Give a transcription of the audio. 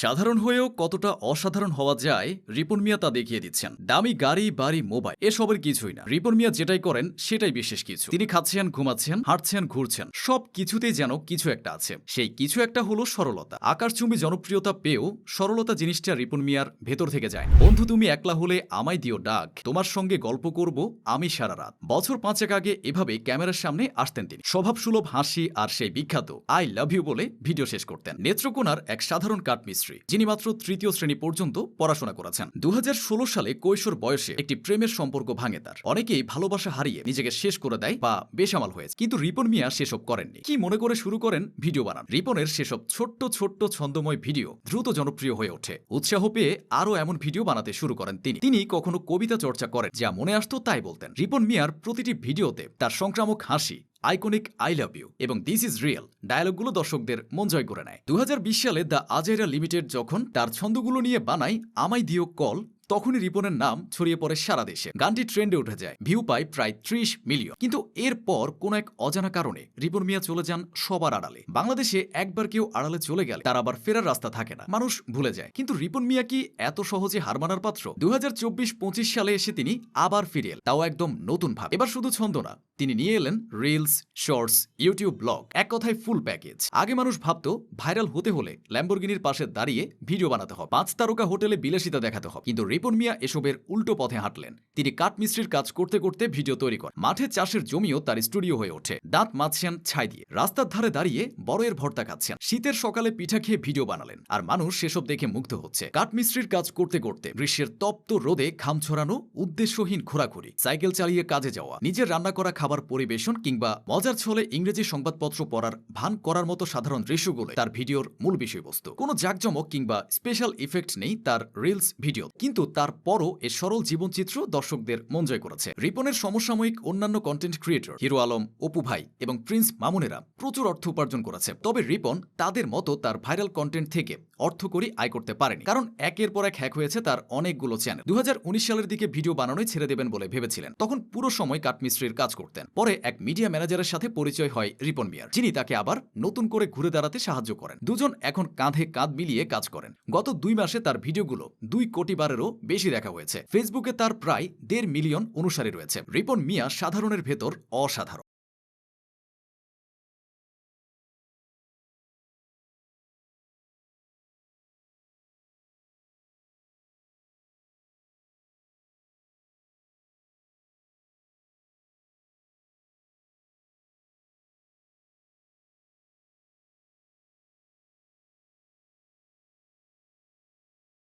সাধারণ হয়েও কতটা অসাধারণ হওয়া যায়, রিপন মিয়া তা দেখিয়ে দিচ্ছেন। দামি গাড়ি, বাড়ি, মোবাইল, এসবের কিছুই না। রিপন মিয়া যেটাই করেন, সেটাই বিশেষ কিছু। তিনি খাচ্ছেন, ঘুমাচ্ছেন, হাঁটছেন, ঘুরছেন, সব কিছুতেই যেন কিছু একটা আছে। সেই কিছু একটা হলো সরলতা। আকাশচুম্বী জনপ্রিয়তা পেয়েও সরলতা জিনিসটা রিপন মিয়ার ভেতর থেকে যায় বন্ধু, তুমি একলা হলে আমায় দিও ডাক। তোমার সঙ্গে গল্প করব আমি সারা রাত। বছর পাঁচেক আগে এভাবে ক্যামেরার সামনে আসতেন তিনি। স্বভাবসুলভ হাসি আর সেই বিখ্যাত আই লাভ ইউ বলে ভিডিও শেষ করতেন। নেত্রকোনার এক সাধারণ কাঠমিস্ত্রি। যিনি মাত্র তৃতীয় শ্রেণি পর্যন্ত পড়াশোনা করেছেন। দুহাজার ষোলো সালে কৈশোর বয়সে একটি প্রেমের সম্পর্ক ভাঙে তার। অনেকেই ভালোবাসা হারিয়ে নিজেকে শেষ করে দেয় বা বেসামাল হয়েছে কিন্তু রিপন মিয়া সেসব করেননি। কি মনে করে শুরু করেন? ভিডিও বানান। রিপনের সেসব ছোট্ট ছোট্ট ছন্দময় ভিডিও দ্রুত জনপ্রিয় হয়ে ওঠে। উৎসাহ পেয়ে আরও এমন ভিডিও বানাতে শুরু করেন তিনি। তিনি কখনো কবিতা চর্চা করেন। যা মনে আসতো তাই বলতেন। রিপন মিয়ার প্রতিটি ভিডিওতে তার সংক্রামক হাসি আইকনিক আই লাভ ইউ এবং দিস ইজ রিয়েল ডায়ালগগুলো দর্শকদের মন জয় করে নেয়। দু হাজার বিশ সালে দ্য আজেরা লিমিটেড যখন তার ছন্দগুলো নিয়ে বানায়, আমায় দিও কল তখনই রিপনের নাম ছড়িয়ে পড়ে সারা দেশে। গানটি ট্রেন্ডে উঠে যায়। ভিউ পায় প্রায় ত্রিশ মিলিয়ন। কিন্তু এরপর কোন এক অজানা কারণে রিপন মিয়া চলে যান সবার আড়ালে। বাংলাদেশে একবার কেউ আড়ালে চলে গেলে তার আবার ফেরার রাস্তা থাকে না। মানুষ ভুলে যায়। কিন্তু রিপন মিয়া কি এত সহজে হার মানার পাত্র? দু হাজার সালে এসে তিনি আবার ফিরে এলেন। তাও একদম নতুন ভাব। এবার শুধু ছন্দ না, তিনি নিয়ে এলেন রিলস শর্টস ইউটিউব ব্লগ এক কথায় ফুল প্যাকেজ আগে মানুষ ভাবত ভাইরাল হতে হলে ল্যাম্বরগিনির পাশে দাঁড়িয়ে ভিডিও বানাতে হবে। পাঁচ তারকা হোটেলে বিলাসিতা দেখাতে হবে। কিন্তু রিপন মিয়া এসবের উল্টো পথে হাঁটলেন। তিনি কাঠমিস্ত্রির কাজ করতে করতে ভিডিও তৈরি করেন। মাঠে চাষের জমিও তার স্টুডিও হয়ে ওঠে। দাঁত মাছছেন ছাই দিয়ে। রাস্তার ধারে দাঁড়িয়ে বড়ের ভর্তা খাচ্ছেন। শীতের সকালে পিঠা খেয়ে ভিডিও বানালেন। আর মানুষ সেসব দেখে মুগ্ধ হচ্ছে। কাঠমিস্ত্রির কাজ করতে করতে গ্রীষ্মের তপ্ত রোদে খাম ছড়ানো উদ্দেশ্যহীন ঘোরাঘুরি। সাইকেল চালিয়ে কাজে যাওয়া, নিজের রান্না করা খাবার পরিবেশন কিংবা মজার ছলে ইংরেজি সংবাদপত্র পড়ার, ভান করার মতো সাধারণ দৃশ্যগুলো তার ভিডিওর মূল বিষয়বস্তু। কোনো জাকজমক কিংবা স্পেশাল ইফেক্ট নেই তার রিলস ভিডিও কিন্তু তারপরও এ সরল জীবনচিত্র দর্শকদের মন জয় করেছে। রিপনের সমসাময়িক অন্যান্য কন্টেন্ট ক্রিয়েটর হিরো আলম, অপু ভাই এবং প্রিন্স মামুনেরা প্রচুর অর্থ উপার্জন করেছে। তবে রিপন তাদের মতো তার ভাইরাল কন্টেন্ট থেকে অর্থ করি আয় করতে পারেনি। কারণ একের পর এক হ্যাক হয়েছে তার অনেকগুলো চ্যানেল দুই হাজার উনিশ সালের দিকে ভিডিও বানানোই ছেড়ে দেবেন বলে ভেবেছিলেন। তখন পুরো সময় কাঠমিস্ত্রির কাজ করতেন। পরে এক মিডিয়া ম্যানেজারের সাথে পরিচয় হয় রিপন মিয়ার। যিনি তাকে আবার নতুন করে ঘুরে দাঁড়াতে সাহায্য করেন। দুজন এখন কাঁধে কাঁধ মিলিয়ে কাজ করেন। গত দুই মাসে তার ভিডিওগুলো দুই কোটি বারেরও বেশি দেখা হয়েছে। ফেসবুকে তার প্রায় দেড় মিলিয়ন অনুসারী রয়েছে। রিপন মিয়া সাধারণের ভেতর অসাধারণ।